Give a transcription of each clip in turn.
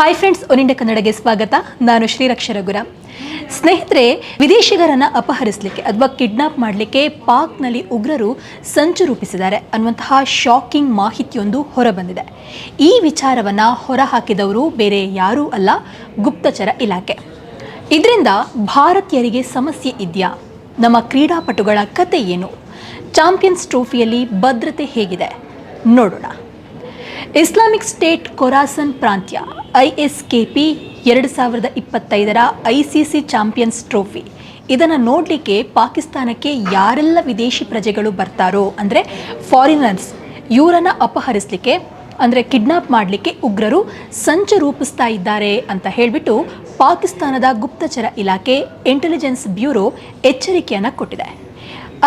Hi friends ಒನಿಂಡ ಕನ್ನಡಗೆ ಸ್ವಾಗತ. ನಾನು ಶ್ರೀರಕ್ಷ ಸ್ನೇಹಿತರೆ, ವಿದೇಶಿಗರನ್ನು ಅಪಹರಿಸಲಿಕ್ಕೆ ಅಥವಾ ಕಿಡ್ನಾಪ್ ಮಾಡಲಿಕ್ಕೆ ಪಾಕ್ನಲ್ಲಿ ಉಗ್ರರು ಸಂಚು ರೂಪಿಸಿದ್ದಾರೆ ಅನ್ನುವಂತಹ ಶಾಕಿಂಗ್ ಮಾಹಿತಿಯೊಂದು ಹೊರಬಂದಿದೆ. ಈ ವಿಚಾರವನ್ನು ಹೊರಹಾಕಿದವರು ಬೇರೆ ಯಾರೂ ಅಲ್ಲ, ಗುಪ್ತಚರ ಇಲಾಖೆ. ಇದರಿಂದ ಭಾರತೀಯರಿಗೆ ಸಮಸ್ಯೆ ಇದೆಯಾ? ನಮ್ಮ ಕ್ರೀಡಾಪಟುಗಳ ಕತೆ ಏನು? ಚಾಂಪಿಯನ್ಸ್ ಟ್ರೋಫಿಯಲ್ಲಿ ಭದ್ರತೆ ಹೇಗಿದೆ? ನೋಡೋಣ. ಇಸ್ಲಾಮಿಕ್ ಸ್ಟೇಟ್ ಕೊರಾಸನ್ ಪ್ರಾಂತ್ಯ, ಐಎಸ್ಕೆಪಿ ಎರಡು ಸಾವಿರದ ಇಪ್ಪತ್ತೈದರ ಐ ಚಾಂಪಿಯನ್ಸ್ ಟ್ರೋಫಿ. ಇದನ್ನು ನೋಡಲಿಕ್ಕೆ ಪಾಕಿಸ್ತಾನಕ್ಕೆ ಯಾರೆಲ್ಲ ವಿದೇಶಿ ಪ್ರಜೆಗಳು ಬರ್ತಾರೋ, ಅಂದರೆ ಫಾರಿನರ್ಸ್ ಇವರನ್ನು ಅಪಹರಿಸಲಿಕ್ಕೆ, ಅಂದರೆ ಕಿಡ್ನಾಪ್ ಮಾಡಲಿಕ್ಕೆ ಉಗ್ರರು ಸಂಚು ರೂಪಿಸ್ತಾ ಇದ್ದಾರೆ ಅಂತ ಹೇಳಿಬಿಟ್ಟು ಪಾಕಿಸ್ತಾನದ ಗುಪ್ತಚರ ಇಲಾಖೆ ಇಂಟೆಲಿಜೆನ್ಸ್ ಬ್ಯೂರೋ ಎಚ್ಚರಿಕೆಯನ್ನು ಕೊಟ್ಟಿದೆ.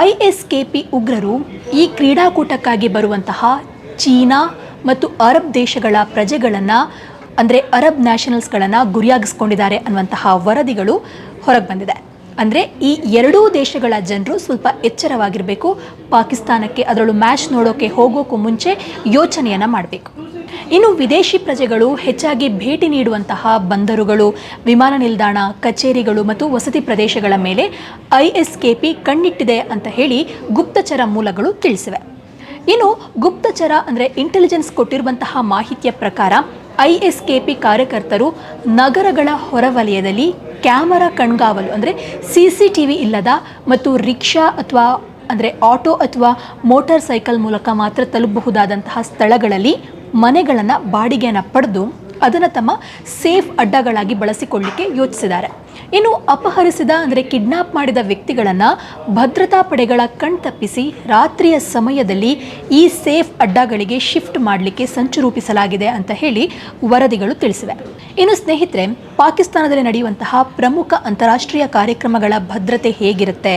ಐ ಎಸ್ ಕೆ ಪಿ ಉಗ್ರರು ಈ ಕ್ರೀಡಾಕೂಟಕ್ಕಾಗಿ ಬರುವಂತಹ ಚೀನಾ ಮತ್ತು ಅರಬ್ ದೇಶಗಳ ಪ್ರಜೆಗಳನ್ನು, ಅಂದರೆ ಅರಬ್ ನ್ಯಾಷನಲ್ಸ್ಗಳನ್ನು ಗುರಿಯಾಗಿಸ್ಕೊಂಡಿದ್ದಾರೆ ಅನ್ನುವಂತಹ ವರದಿಗಳು ಹೊರಗೆ ಬಂದಿದೆ. ಅಂದರೆ ಈ ಎರಡೂ ದೇಶಗಳ ಜನರು ಸ್ವಲ್ಪ ಎಚ್ಚರವಾಗಿರಬೇಕು, ಪಾಕಿಸ್ತಾನಕ್ಕೆ ಅದರಲ್ಲೂ ಮ್ಯಾಚ್ ನೋಡೋಕೆ ಹೋಗೋಕ್ಕೂ ಮುಂಚೆ ಯೋಚನೆಯನ್ನು ಮಾಡಬೇಕು. ಇನ್ನು ವಿದೇಶಿ ಪ್ರಜೆಗಳು ಹೆಚ್ಚಾಗಿ ಭೇಟಿ ನೀಡುವಂತಹ ಬಂದರುಗಳು, ವಿಮಾನ ನಿಲ್ದಾಣ, ಕಚೇರಿಗಳು ಮತ್ತು ವಸತಿ ಪ್ರದೇಶಗಳ ಮೇಲೆ ಐ ಎಸ್ ಕೆ ಪಿ ಕಣ್ಣಿಟ್ಟಿದೆ ಅಂತ ಹೇಳಿ ಗುಪ್ತಚರ ಮೂಲಗಳು ತಿಳಿಸಿವೆ. ಇನ್ನು ಗುಪ್ತಚರ ಅಂದರೆ ಇಂಟೆಲಿಜೆನ್ಸ್ ಕೊಟ್ಟಿರುವಂತಹ ಮಾಹಿತಿಯ ಪ್ರಕಾರ ಐ ಎಸ್ ಕೆ ಪಿ ಕಾರ್ಯಕರ್ತರು ನಗರಗಳ ಹೊರವಲಯದಲ್ಲಿ ಕ್ಯಾಮರಾ ಕಣ್ಗಾವಲು ಅಂದರೆ ಸಿ ಸಿ ಟಿ ವಿ ಇಲ್ಲದ ಮತ್ತು ರಿಕ್ಷಾ ಅಥವಾ ಅಂದರೆ ಆಟೋ ಅಥವಾ ಮೋಟಾರ್ ಸೈಕಲ್ ಮೂಲಕ ಮಾತ್ರ ತಲುಪಬಹುದಾದಂತಹ ಸ್ಥಳಗಳಲ್ಲಿ ಮನೆಗಳನ್ನು ಬಾಡಿಗೆಯನ್ನು ಪಡೆದು ಅದನ್ನು ತಮ್ಮ ಸೇಫ್ ಅಡ್ಡಗಳಾಗಿ ಬಳಸಿಕೊಳ್ಳಿಕ್ಕೆ ಯೋಚಿಸಿದ್ದಾರೆ. ಇನ್ನು ಅಪಹರಿಸಿದ, ಅಂದರೆ ಕಿಡ್ನಾಪ್ ಮಾಡಿದ ವ್ಯಕ್ತಿಗಳನ್ನು ಭದ್ರತಾ ಪಡೆಗಳ ಕಣ್ತಪ್ಪಿಸಿ ರಾತ್ರಿಯ ಸಮಯದಲ್ಲಿ ಈ ಸೇಫ್ ಅಡ್ಡಗಳಿಗೆ ಶಿಫ್ಟ್ ಮಾಡಲಿಕ್ಕೆ ಸಂಚು ರೂಪಿಸಲಾಗಿದೆ ಅಂತ ಹೇಳಿ ವರದಿಗಳು ತಿಳಿಸಿವೆ. ಇನ್ನು ಸ್ನೇಹಿತರೆ, ಪಾಕಿಸ್ತಾನದಲ್ಲಿ ನಡೆಯುವಂತಹ ಪ್ರಮುಖ ಅಂತಾರಾಷ್ಟ್ರೀಯ ಕಾರ್ಯಕ್ರಮಗಳ ಭದ್ರತೆ ಹೇಗಿರುತ್ತೆ?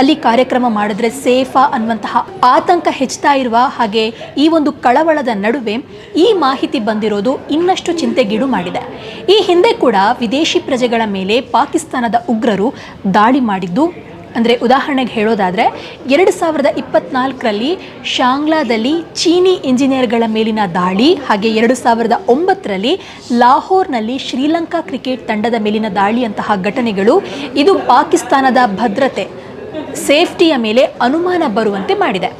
ಅಲ್ಲಿ ಕಾರ್ಯಕ್ರಮ ಮಾಡಿದ್ರೆ ಸೇಫಾ ಅನ್ನುವಂತಹ ಆತಂಕ ಹೆಚ್ಚುತ್ತಾ ಇರುವ ಹಾಗೆ ಈ ಒಂದು ಕಳವಳದ ನಡುವೆ ಈ ಮಾಹಿತಿ ಬಂದಿರೋದು ಇನ್ನಷ್ಟು ಚಿಂತೆಗೀಡು ಮಾಡಿದೆ. ಈ ಹಿಂದೆ ಕೂಡ ವಿದೇಶಿ ಪ್ರಜೆಗಳ ಮೇಲೆ ಪಾಕಿಸ್ತಾನದ ಉಗ್ರರು ದಾಳಿ ಮಾಡಿದ್ದು. ಅಂದರೆ ಉದಾಹರಣೆಗೆ ಹೇಳೋದಾದರೆ, ಎರಡು ಸಾವಿರದ ಇಪ್ಪತ್ನಾಲ್ಕರಲ್ಲಿ ಶಾಂಗ್ಲಾದಲ್ಲಿ ಚೀನಿ ಇಂಜಿನಿಯರ್ಗಳ ಮೇಲಿನ ದಾಳಿ, ಹಾಗೆ ಎರಡು ಸಾವಿರದ ಒಂಬತ್ತರಲ್ಲಿ ಲಾಹೋರ್ನಲ್ಲಿ ಶ್ರೀಲಂಕಾ ಕ್ರಿಕೆಟ್ ತಂಡದ ಮೇಲಿನ ದಾಳಿಯಂತಹ ಘಟನೆಗಳು, ಇದು ಪಾಕಿಸ್ತಾನದ ಭದ್ರತೆ, ಸೇಫ್ಟಿಯ ಮೇಲೆ ಅನುಮಾನ ಬರುವಂತೆ ಮಾಡಿದೆ.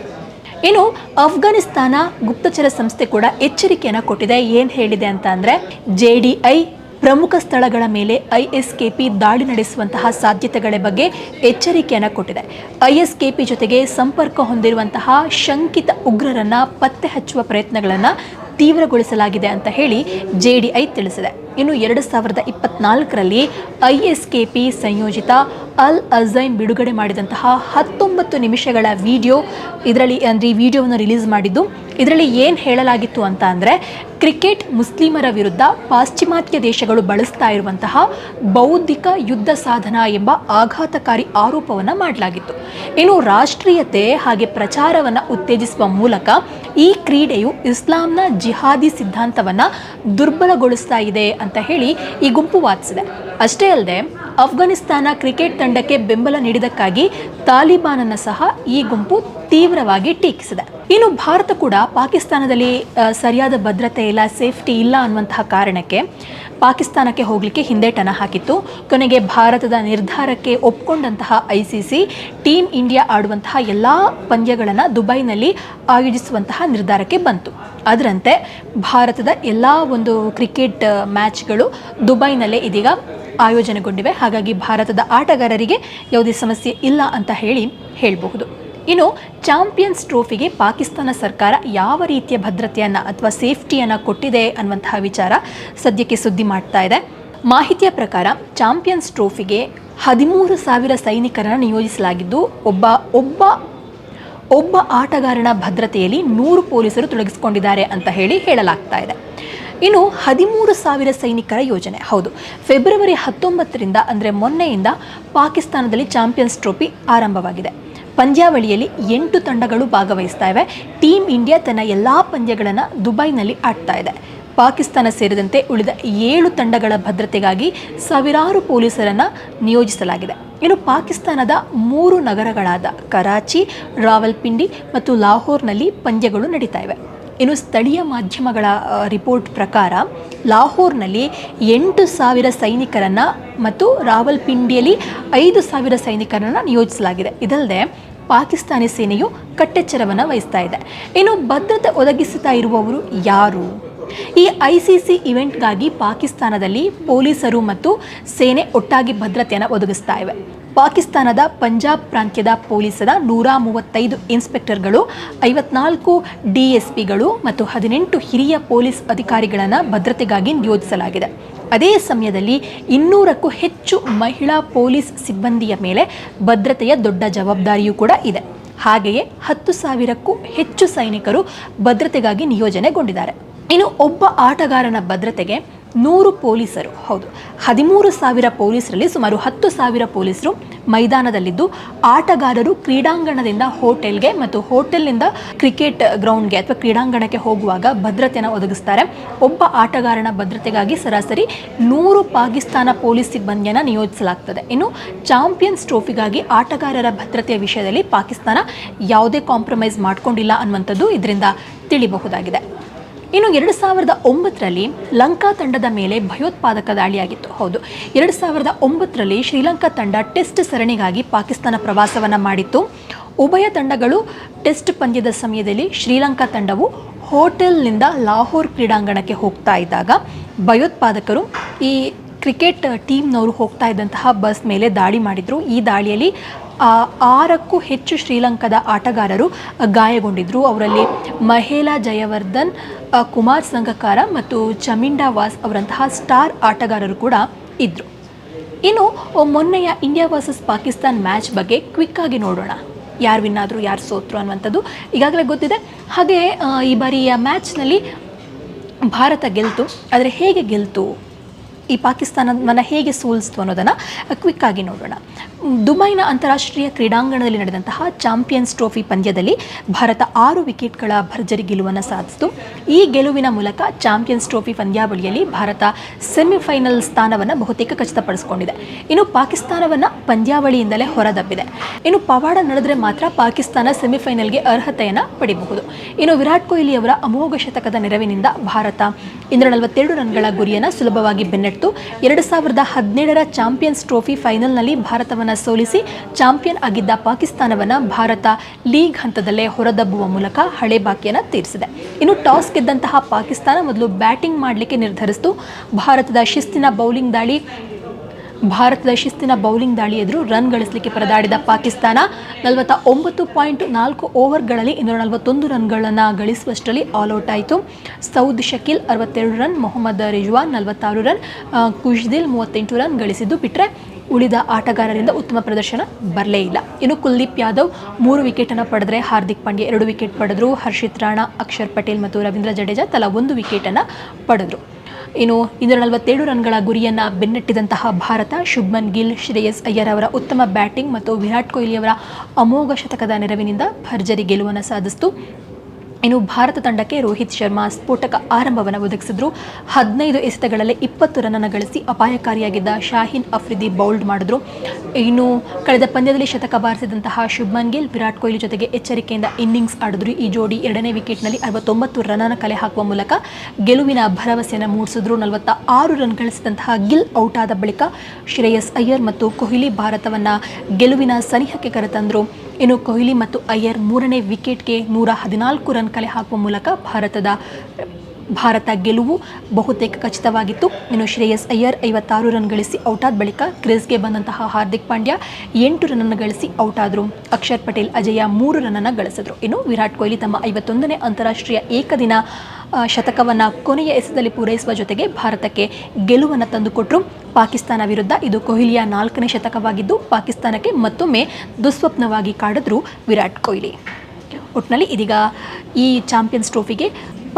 ಇನ್ನು ಅಫ್ಘಾನಿಸ್ತಾನ ಗುಪ್ತಚರ ಸಂಸ್ಥೆ ಕೂಡ ಎಚ್ಚರಿಕೆಯನ್ನು ಕೊಟ್ಟಿದೆ. ಏನು ಹೇಳಿದೆ ಅಂತ ಅಂದರೆ, ಜೆ ಡಿ ಐ ಪ್ರಮುಖ ಸ್ಥಳಗಳ ಮೇಲೆ ಐಎಸ್ಕೆಪಿ ದಾಳಿ ನಡೆಸುವಂತಹ ಸಾಧ್ಯತೆಗಳ ಬಗ್ಗೆ ಎಚ್ಚರಿಕೆಯನ್ನು ಕೊಟ್ಟಿದೆ. ಐಎಸ್ಕೆಪಿ ಜೊತೆಗೆ ಸಂಪರ್ಕ ಹೊಂದಿರುವಂತಹ ಶಂಕಿತ ಉಗ್ರರನ್ನು ಪತ್ತೆ ಹಚ್ಚುವ ಪ್ರಯತ್ನಗಳನ್ನು ತೀವ್ರಗೊಳಿಸಲಾಗಿದೆ ಅಂತ ಹೇಳಿ ಜೆ ಡಿ ಐ ತಿಳಿಸಿದೆ. ಇನ್ನು ಎರಡು ಸಾವಿರದ ಇಪ್ಪತ್ನಾಲ್ಕರಲ್ಲಿ ಐಎಸ್ಕೆಪಿ ಸಂಯೋಜಿತ ಅಲ್ ಅಜೈನ್ ಬಿಡುಗಡೆ ಮಾಡಿದಂತಹ ಹತ್ತೊಂಬತ್ತು ನಿಮಿಷಗಳ ವಿಡಿಯೋ ಇದರಲ್ಲಿ, ಅಂದರೆ ಈ ವಿಡಿಯೋವನ್ನು ರಿಲೀಸ್ ಮಾಡಿದ್ದು. ಇದರಲ್ಲಿ ಏನು ಹೇಳಲಾಗಿತ್ತು ಅಂತ ಅಂದರೆ, ಕ್ರಿಕೆಟ್ ಮುಸ್ಲಿಮರ ವಿರುದ್ಧ ಪಾಶ್ಚಿಮಾತ್ಯ ದೇಶಗಳು ಬಳಸ್ತಾ ಇರುವಂತಹ ಬೌದ್ಧಿಕ ಯುದ್ಧ ಸಾಧನ ಎಂಬ ಆಘಾತಕಾರಿ ಆರೋಪವನ್ನು ಮಾಡಲಾಗಿತ್ತು. ಇನ್ನು ರಾಷ್ಟ್ರೀಯತೆ ಹಾಗೆ ಪ್ರಚಾರವನ್ನು ಉತ್ತೇಜಿಸುವ ಮೂಲಕ ಈ ಕ್ರೀಡೆಯು ಇಸ್ಲಾಂನ ಜಿಹಾದಿ ಸಿದ್ಧಾಂತವನ್ನು ದುರ್ಬಲಗೊಳಿಸ್ತಾ ಇದೆ ಅಂತ ಹೇಳಿ ಈ ಗುಂಪು ವಾದಿಸಿದೆ. ಅಷ್ಟೇ ಅಲ್ಲದೆ ಅಫ್ಘಾನಿಸ್ತಾನ ಕ್ರಿಕೆಟ್ ತಂಡಕ್ಕೆ ಬೆಂಬಲ ನೀಡಿದ್ದಕ್ಕಾಗಿ ತಾಲಿಬಾನನ್ನು ಸಹ ಈ ಗುಂಪು ತೀವ್ರವಾಗಿ ಟೀಕಿಸಿದೆ. ಇನ್ನು ಭಾರತ ಕೂಡ ಪಾಕಿಸ್ತಾನದಲ್ಲಿ ಸರಿಯಾದ ಭದ್ರತೆ ಇಲ್ಲ ಸೇಫ್ಟಿ ಇಲ್ಲ ಅನ್ನುವಂತಹ ಕಾರಣಕ್ಕೆ ಪಾಕಿಸ್ತಾನಕ್ಕೆ ಹೋಗಲಿಕ್ಕೆ ಹಿಂದೇಟನ ಹಾಕಿತ್ತು. ಕೊನೆಗೆ ಭಾರತದ ನಿರ್ಧಾರಕ್ಕೆ ಒಪ್ಪಿಕೊಂಡಂತಹ I C C team India ಆಡುವಂತಹ ಎಲ್ಲ ಪಂದ್ಯಗಳನ್ನು ದುಬೈನಲ್ಲಿ ಆಯೋಜಿಸುವಂತಹ ನಿರ್ಧಾರಕ್ಕೆ ಬಂತು. ಅದರಂತೆ ಭಾರತದ ಎಲ್ಲ ಒಂದು ಕ್ರಿಕೆಟ್ ಮ್ಯಾಚ್ಗಳು ದುಬೈನಲ್ಲೇ ಇದೀಗ ಆಯೋಜನೆಗೊಂಡಿವೆ. ಹಾಗಾಗಿ ಭಾರತದ ಆಟಗಾರರಿಗೆ ಯಾವುದೇ ಸಮಸ್ಯೆ ಇಲ್ಲ ಅಂತ ಹೇಳಿ ಹೇಳಬಹುದು. ಇನ್ನು ಚಾಂಪಿಯನ್ಸ್ ಟ್ರೋಫಿಗೆ ಪಾಕಿಸ್ತಾನ ಸರ್ಕಾರ ಯಾವ ರೀತಿಯ ಭದ್ರತೆಯನ್ನು ಅಥವಾ ಸೇಫ್ಟಿಯನ್ನು ಕೊಟ್ಟಿದೆ ಅನ್ನುವಂತಹ ವಿಚಾರ ಸದ್ಯಕ್ಕೆ ಸುದ್ದಿ ಮಾಡ್ತಾ ಇದೆ. ಮಾಹಿತಿಯ ಪ್ರಕಾರ ಚಾಂಪಿಯನ್ಸ್ ಟ್ರೋಫಿಗೆ ಹದಿಮೂರು ಸಾವಿರ ಸೈನಿಕರನ್ನು ನಿಯೋಜಿಸಲಾಗಿದ್ದು, ಒಬ್ಬ ಒಬ್ಬ ಒಬ್ಬ ಆಟಗಾರನ ಭದ್ರತೆಯಲ್ಲಿ ನೂರು ಪೊಲೀಸರು ತೊಡಗಿಸಿಕೊಂಡಿದ್ದಾರೆ ಅಂತ ಹೇಳಿ ಹೇಳಲಾಗ್ತಾ ಇದೆ. ಇನ್ನು ಹದಿಮೂರು ಸಾವಿರ ಸೈನಿಕರ ಯೋಜನೆ, ಹೌದು, ಫೆಬ್ರವರಿ ಹತ್ತೊಂಬತ್ತರಿಂದ ಅಂದರೆ ಮೊನ್ನೆಯಿಂದ ಪಾಕಿಸ್ತಾನದಲ್ಲಿ ಚಾಂಪಿಯನ್ಸ್ ಟ್ರೋಫಿ ಆರಂಭವಾಗಿದೆ. ಪಂದ್ಯಾವಳಿಯಲ್ಲಿ ಎಂಟು ತಂಡಗಳು ಭಾಗವಹಿಸ್ತಾ ಇವೆ. ಟೀಮ್ ಇಂಡಿಯಾ ತನ್ನ ಎಲ್ಲ ಪಂದ್ಯಗಳನ್ನು ದುಬೈನಲ್ಲಿ ಆಡ್ತಾ ಇದೆ. ಪಾಕಿಸ್ತಾನ ಸೇರಿದಂತೆ ಉಳಿದ ಏಳು ತಂಡಗಳ ಭದ್ರತೆಗಾಗಿ ಸಾವಿರಾರು ಪೊಲೀಸರನ್ನು ನಿಯೋಜಿಸಲಾಗಿದೆ. ಇನ್ನು ಪಾಕಿಸ್ತಾನದ ಮೂರು ನಗರಗಳಾದ ಕರಾಚಿ, ರಾವಲ್ಪಿಂಡಿ ಮತ್ತು ಲಾಹೋರ್ನಲ್ಲಿ ಪಂದ್ಯಗಳು ನಡೀತಾ ಇವೆ. ಇನ್ನು ಸ್ಥಳೀಯ ಮಾಧ್ಯಮಗಳ ರಿಪೋರ್ಟ್ ಪ್ರಕಾರ ಲಾಹೋರ್ನಲ್ಲಿ ಎಂಟು ಸಾವಿರ ಸೈನಿಕರನ್ನು ಮತ್ತು ರಾವಲ್ಪಿಂಡಿಯಲ್ಲಿ ಐದು ಸಾವಿರ ಸೈನಿಕರನ್ನು ನಿಯೋಜಿಸಲಾಗಿದೆ. ಇದಲ್ಲದೆ ಪಾಕಿಸ್ತಾನಿ ಸೇನೆಯು ಕಟ್ಟೆಚ್ಚರವನ್ನು ವಹಿಸ್ತಾ ಇದೆ. ಇನ್ನು ಭದ್ರತೆ ಒದಗಿಸುತ್ತಾ ಇರುವವರು ಯಾರು? ಈ ಐ ಸಿ ಸಿ ಇವೆಂಟ್ಗಾಗಿ ಪಾಕಿಸ್ತಾನದಲ್ಲಿ ಪೊಲೀಸರು ಮತ್ತು ಸೇನೆ ಒಟ್ಟಾಗಿ ಭದ್ರತೆಯನ್ನು ಒದಗಿಸ್ತಾ ಇವೆ. ಪಾಕಿಸ್ತಾನದ ಪಂಜಾಬ್ ಪ್ರಾಂತ್ಯದ ಪೊಲೀಸರ ನೂರ ಮೂವತ್ತೈದು ಇನ್ಸ್ಪೆಕ್ಟರ್ಗಳು, ಐವತ್ನಾಲ್ಕು ಡಿಎಸ್ಪಿಗಳು ಎಸ್ ಪಿಗಳು ಮತ್ತು ಹದಿನೆಂಟು ಹಿರಿಯ ಪೊಲೀಸ್ ಅಧಿಕಾರಿಗಳನ್ನು ಭದ್ರತೆಗಾಗಿ ನಿಯೋಜಿಸಲಾಗಿದೆ. ಅದೇ ಸಮಯದಲ್ಲಿ ಇನ್ನೂರಕ್ಕೂ ಹೆಚ್ಚು ಮಹಿಳಾ ಪೊಲೀಸ್ ಸಿಬ್ಬಂದಿಯ ಮೇಲೆ ಭದ್ರತೆಯ ದೊಡ್ಡ ಜವಾಬ್ದಾರಿಯೂ ಕೂಡ ಇದೆ. ಹಾಗೆಯೇ ಹತ್ತು ಸಾವಿರಕ್ಕೂ ಹೆಚ್ಚು ಸೈನಿಕರು ಭದ್ರತೆಗಾಗಿ ನಿಯೋಜನೆಗೊಂಡಿದ್ದಾರೆ. ಇನ್ನು ಒಬ್ಬ ಆಟಗಾರನ ಭದ್ರತೆಗೆ ನೂರು ಪೊಲೀಸರು, ಹೌದು, ಹದಿಮೂರು ಸಾವಿರ ಪೊಲೀಸರಲ್ಲಿ ಸುಮಾರು ಹತ್ತು ಸಾವಿರ ಪೊಲೀಸರು ಮೈದಾನದಲ್ಲಿದ್ದು, ಆಟಗಾರರು ಕ್ರೀಡಾಂಗಣದಿಂದ ಹೋಟೆಲ್ಗೆ ಮತ್ತು ಹೋಟೆಲ್ನಿಂದ ಕ್ರಿಕೆಟ್ ಗ್ರೌಂಡ್ಗೆ ಅಥವಾ ಕ್ರೀಡಾಂಗಣಕ್ಕೆ ಹೋಗುವಾಗ ಭದ್ರತೆಯನ್ನು ಒದಗಿಸ್ತಾರೆ. ಒಬ್ಬ ಆಟಗಾರನ ಭದ್ರತೆಗಾಗಿ ಸರಾಸರಿ ನೂರು ಪಾಕಿಸ್ತಾನ ಪೊಲೀಸ್ ಸಿಬ್ಬಂದಿಯನ್ನು ನಿಯೋಜಿಸಲಾಗ್ತದೆ. ಇನ್ನು ಚಾಂಪಿಯನ್ಸ್ ಟ್ರೋಫಿಗಾಗಿ ಆಟಗಾರರ ಭದ್ರತೆಯ ವಿಷಯದಲ್ಲಿ ಪಾಕಿಸ್ತಾನ ಯಾವುದೇ ಕಾಂಪ್ರಮೈಸ್ ಮಾಡಿಕೊಂಡಿಲ್ಲ ಅನ್ನುವಂಥದ್ದು ಇದರಿಂದ ತಿಳಿಬಹುದಾಗಿದೆ. ಇನ್ನು ಎರಡು ಸಾವಿರದ ಒಂಬತ್ತರಲ್ಲಿ ಲಂಕಾ ತಂಡದ ಮೇಲೆ ಭಯೋತ್ಪಾದಕ ದಾಳಿಯಾಗಿತ್ತು. ಹೌದು, ಎರಡು ಸಾವಿರದ ಒಂಬತ್ತರಲ್ಲಿ ಶ್ರೀಲಂಕಾ ತಂಡ ಟೆಸ್ಟ್ ಸರಣಿಗಾಗಿ ಪಾಕಿಸ್ತಾನ ಪ್ರವಾಸವನ್ನು ಮಾಡಿತ್ತು. ಉಭಯ ತಂಡಗಳು ಟೆಸ್ಟ್ ಪಂದ್ಯದ ಸಮಯದಲ್ಲಿ ಶ್ರೀಲಂಕಾ ತಂಡವು ಹೋಟೆಲ್ನಿಂದ ಲಾಹೋರ್ ಕ್ರೀಡಾಂಗಣಕ್ಕೆ ಹೋಗ್ತಾ ಇದ್ದಾಗ ಭಯೋತ್ಪಾದಕರು ಈ ಕ್ರಿಕೆಟ್ ಟೀಮ್ನವರು ಹೋಗ್ತಾ ಇದ್ದಂತಹ ಬಸ್ ಮೇಲೆ ದಾಳಿ ಮಾಡಿದರು. ಈ ದಾಳಿಯಲ್ಲಿ ಆರಕ್ಕೂ ಹೆಚ್ಚು ಶ್ರೀಲಂಕಾದ ಆಟಗಾರರು ಗಾಯಗೊಂಡಿದ್ದರು ಅವರಲ್ಲಿ ಮಹೇಲಾ ಜಯವರ್ಧನ್ ಕುಮಾರ್ ಸಂಗಕಾರ ಮತ್ತು ಚಮಿಂಡಾ ವಾಸ್ ಅವರಂತಹ ಸ್ಟಾರ್ ಆಟಗಾರರು ಕೂಡ ಇದ್ದರು ಇನ್ನು ಮೊನ್ನೆಯ ಇಂಡಿಯಾ ವರ್ಸಸ್ ಪಾಕಿಸ್ತಾನ್ ಮ್ಯಾಚ್ ಬಗ್ಗೆ ಕ್ವಿಕ್ ಆಗಿ ನೋಡೋಣ. ಯಾರು ವಿನ್ ಯಾರು ಸೋತರು ಅನ್ನುವಂಥದ್ದು ಈಗಾಗಲೇ ಗೊತ್ತಿದೆ. ಹಾಗೆ ಈ ಬಾರಿಯ ಮ್ಯಾಚ್ನಲ್ಲಿ ಭಾರತ ಗೆಲ್ತು. ಆದರೆ ಹೇಗೆ ಗೆಲ್ತು? ಈ ಪಾಕಿಸ್ತಾನವನ್ನು ಹೇಗೆ ಸೋಲಿಸ್ತು ಅನ್ನೋದನ್ನು ಕ್ವಿಕ್ ಆಗಿ ನೋಡೋಣ. ದುಬೈನ ಅಂತಾರಾಷ್ಟ್ರೀಯ ಕ್ರೀಡಾಂಗಣದಲ್ಲಿ ನಡೆದಂತಹ ಚಾಂಪಿಯನ್ಸ್ ಟ್ರೋಫಿ ಪಂದ್ಯದಲ್ಲಿ ಭಾರತ ಆರು ವಿಕೆಟ್ಗಳ ಭರ್ಜರಿ ಗೆಲುವನ್ನು ಸಾಧಿಸಿತು. ಈ ಗೆಲುವಿನ ಮೂಲಕ ಚಾಂಪಿಯನ್ಸ್ ಟ್ರೋಫಿ ಪಂದ್ಯಾವಳಿಯಲ್ಲಿ ಭಾರತ ಸೆಮಿಫೈನಲ್ ಸ್ಥಾನವನ್ನು ಬಹುತೇಕ ಖಚಿತಪಡಿಸಿಕೊಂಡಿದೆ. ಇನ್ನು ಪಾಕಿಸ್ತಾನವನ್ನು ಪಂದ್ಯಾವಳಿಯಿಂದಲೇ ಹೊರದಬ್ಬಿದೆ. ಇನ್ನು ಪವಾಡ ನಡೆದರೆ ಮಾತ್ರ ಪಾಕಿಸ್ತಾನ ಸೆಮಿಫೈನಲ್ಗೆ ಅರ್ಹತೆಯನ್ನು ಪಡೆಯಬಹುದು ಇನ್ನು ವಿರಾಟ್ ಕೊಹ್ಲಿ ಅವರ ಅಮೋಘ ಶತಕದ ನೆರವಿನಿಂದ ಭಾರತ ಇನ್ನೂರ ನಲವತ್ತೆರಡು ರನ್ಗಳ ಗುರಿಯನ್ನು ಸುಲಭವಾಗಿ ಬೆನ್ನೆಟ್ಟು ಎರಡು ಸಾವಿರದ ಹದಿನೇಳರ ಚಾಂಪಿಯನ್ಸ್ ಟ್ರೋಫಿ ಫೈನಲ್ನಲ್ಲಿ ಭಾರತವನ್ನು ಸೋಲಿಸಿ ಚಾಂಪಿಯನ್ ಆಗಿದ್ದ ಪಾಕಿಸ್ತಾನವನ್ನು ಭಾರತ ಲೀಗ್ ಹಂತದಲ್ಲೇ ಹೊರದಬ್ಬುವ ಮೂಲಕ ಹಳೆ ಬಾಕಿಯನ್ನು ತೀರಿಸಿದೆ. ಇನ್ನು ಟಾಸ್ ಗೆದ್ದಂತಹ ಪಾಕಿಸ್ತಾನ ಮೊದಲು ಬ್ಯಾಟಿಂಗ್ ಮಾಡಲಿಕ್ಕೆ ನಿರ್ಧರಿಸಿತು. ಭಾರತದ ಶಿಸ್ತಿನ ಬೌಲಿಂಗ್ ದಾಳಿ ಭಾರತದ ಶಿಸ್ತಿನ ಬೌಲಿಂಗ್ ದಾಳಿ ಎದುರು ರನ್ ಗಳಿಸಲಿಕ್ಕೆ ಪರದಾಡಿದ ಪಾಕಿಸ್ತಾನ ನಲವತ್ತ ಒಂಬತ್ತು ಪಾಯಿಂಟ್ ನಾಲ್ಕು ಓವರ್ಗಳಲ್ಲಿ ಇನ್ನೂರ ನಲವತ್ತೊಂದು ರನ್ಗಳನ್ನು ಗಳಿಸುವಷ್ಟರಲ್ಲಿ ಆಲ್ಔಟ್ ಆಯಿತು. ಸೌದ್ ಶಕೀಲ್ ಅರವತ್ತೆರಡು ರನ್, ಮೊಹಮ್ಮದ್ ರಿಜ್ವಾನ್ ನಲವತ್ತಾರು ರನ್ ಖುಷ್ದಿಲ್ ಮೂವತ್ತೆಂಟು ರನ್ ಗಳಿಸಿದ್ದು ಬಿಟ್ಟರೆ ಉಳಿದ ಆಟಗಾರರಿಂದ ಉತ್ತಮ ಪ್ರದರ್ಶನ ಬರಲೇ ಇಲ್ಲ. ಇನ್ನು ಕುಲ್ದೀಪ್ ಯಾದವ್ ಮೂರು ವಿಕೆಟನ್ನು ಪಡೆದರೆ ಹಾರ್ದಿಕ್ ಪಾಂಡ್ಯ ಎರಡು ವಿಕೆಟ್ ಪಡೆದರು. ಹರ್ಷಿತ್ ರಾಣಾ, ಅಕ್ಷರ್ ಪಟೇಲ್ ಮತ್ತು ರವೀಂದ್ರ ಜಡೇಜಾ ತಲಾ ಒಂದು ವಿಕೆಟನ್ನು ಪಡೆದರು. ಇನ್ನು ಇನ್ನೂರ ನಲವತ್ತೇಳು ರನ್ಗಳ ಗುರಿಯನ್ನು ಬೆನ್ನಟ್ಟಿದಂತಹ ಭಾರತ, ಶುಭ್ಮನ್ ಗಿಲ್, ಶ್ರೇಯಸ್ ಅಯ್ಯರ್ ಅವರ ಉತ್ತಮ ಬ್ಯಾಟಿಂಗ್ ಮತ್ತು ವಿರಾಟ್ ಕೊಹ್ಲಿ ಅವರ ಅಮೋಘ ಶತಕದ ನೆರವಿನಿಂದ ಭರ್ಜರಿ ಗೆಲುವನ್ನು ಸಾಧಿಸಿತು. ಇನ್ನು ಭಾರತ ತಂಡಕ್ಕೆ ರೋಹಿತ್ ಶರ್ಮಾ ಸ್ಫೋಟಕ ಆರಂಭವನ್ನು ಒದಗಿಸಿದ್ರು. ಹದಿನೈದು ಎಸೆತಗಳಲ್ಲಿ ಇಪ್ಪತ್ತು ರನ್ನನ್ನು ಗಳಿಸಿ ಅಪಾಯಕಾರಿಯಾಗಿದ್ದ ಶಾಹೀನ್ ಅಫ್ರಿದಿ ಬೌಲ್ಡ್ ಮಾಡಿದ್ರು. ಇನ್ನು ಕಳೆದ ಪಂದ್ಯದಲ್ಲಿ ಶತಕ ಬಾರಿಸಿದಂತಹ ಶುಭ್ಮನ್ ಗಿಲ್, ವಿರಾಟ್ ಕೊಹ್ಲಿ ಜೊತೆಗೆ ಎಚ್ಚರಿಕೆಯಿಂದ ಇನ್ನಿಂಗ್ಸ್ ಆಡಿದ್ರು. ಈ ಜೋಡಿ ಎರಡನೇ ವಿಕೆಟ್ನಲ್ಲಿ ಅರವತ್ತೊಂಬತ್ತು ರನ್ನನ್ನು ಕಲೆ ಹಾಕುವ ಮೂಲಕ ಗೆಲುವಿನ ಭರವಸೆಯನ್ನು ಮೂಡಿಸಿದ್ರು. ನಲವತ್ತ ಆರು ರನ್ ಗಳಿಸಿದಂತಹ ಗಿಲ್ ಔಟ್ ಆದ ಬಳಿಕ ಶ್ರೇಯಸ್ ಅಯ್ಯರ್ ಮತ್ತು ಕೊಹ್ಲಿ ಭಾರತವನ್ನು ಗೆಲುವಿನ ಸನಿಹಕ್ಕೆ ಕರೆತಂದರು. ಇನ್ನು ಕೊಹ್ಲಿ ಮತ್ತು ಅಯ್ಯರ್ ಮೂರನೇ ವಿಕೆಟ್ಗೆ ನೂರ ಹದಿನಾಲ್ಕು ರನ್ ಕಲೆ ಹಾಕುವ ಮೂಲಕ ಭಾರತದ ಭಾರತ ಗೆಲುವು ಬಹುತೇಕ ಖಚಿತವಾಗಿತ್ತು. ಇನ್ನು ಶ್ರೇಯಸ್ ಅಯ್ಯರ್ ಐವತ್ತಾರು ರನ್ ಗಳಿಸಿ ಔಟ್ ಆದ ಬಳಿಕ ಕ್ರೀಸ್ಗೆ ಬಂದಂತಹ ಹಾರ್ದಿಕ್ ಪಾಂಡ್ಯ ಎಂಟು ರನ್ನನ್ನು ಗಳಿಸಿ ಔಟ್ ಆದರು. ಅಕ್ಷರ್ ಪಟೇಲ್, ಅಜಯ ಮೂರು ರನ್ನನ್ನು ಗಳಿಸಿದರು. ಇನ್ನು ವಿರಾಟ್ ಕೊಹ್ಲಿ ತಮ್ಮ ಐವತ್ತೊಂದನೇ ಅಂತಾರಾಷ್ಟ್ರೀಯ ಏಕದಿನ ಶತಕವನ್ನು ಕೊನೆಯ ಎಸೆದಲ್ಲಿ ಪೂರೈಸುವ ಜೊತೆಗೆ ಭಾರತಕ್ಕೆ ಗೆಲುವನ್ನು ತಂದುಕೊಟ್ರು. ಪಾಕಿಸ್ತಾನ ವಿರುದ್ಧ ಇದು ಕೊಹ್ಲಿಯ ನಾಲ್ಕನೇ ಶತಕವಾಗಿದ್ದು, ಪಾಕಿಸ್ತಾನಕ್ಕೆ ಮತ್ತೊಮ್ಮೆ ದುಸ್ವಪ್ನವಾಗಿ ಕಾಡಿದ್ರು ವಿರಾಟ್ ಕೊಹ್ಲಿ. ಒಟ್ಟಿನಲ್ಲಿ ಇದೀಗ ಈ ಚಾಂಪಿಯನ್ಸ್ ಟ್ರೋಫಿಗೆ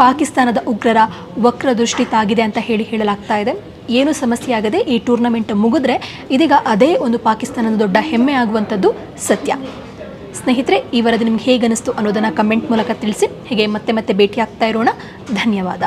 ಪಾಕಿಸ್ತಾನದ ಉಗ್ರರ ವಕ್ರದೃಷ್ಟಿ ತಾಗಿದೆ ಅಂತ ಹೇಳಿ ಹೇಳಲಾಗ್ತಾ ಇದೆ. ಏನು ಸಮಸ್ಯೆ ಆಗದೆ ಈ ಟೂರ್ನಮೆಂಟ್ ಮುಗಿದ್ರೆ ಇದೀಗ ಅದೇ ಒಂದು ಪಾಕಿಸ್ತಾನದ ದೊಡ್ಡ ಹೆಮ್ಮೆ ಆಗುವಂಥದ್ದು ಸತ್ಯ. ಸ್ನೇಹಿತರೆ, ಈ ವರದಿ ನಿಮ್ಗೆ ಹೇಗೆ ಅನಿಸ್ತು ಅನ್ನೋದನ್ನು ಕಮೆಂಟ್ ಮೂಲಕ ತಿಳಿಸಿ. ಹೀಗೆ ಮತ್ತೆ ಮತ್ತೆ ಭೇಟಿಯಾಗ್ತಾ ಇರೋಣ. ಧನ್ಯವಾದ.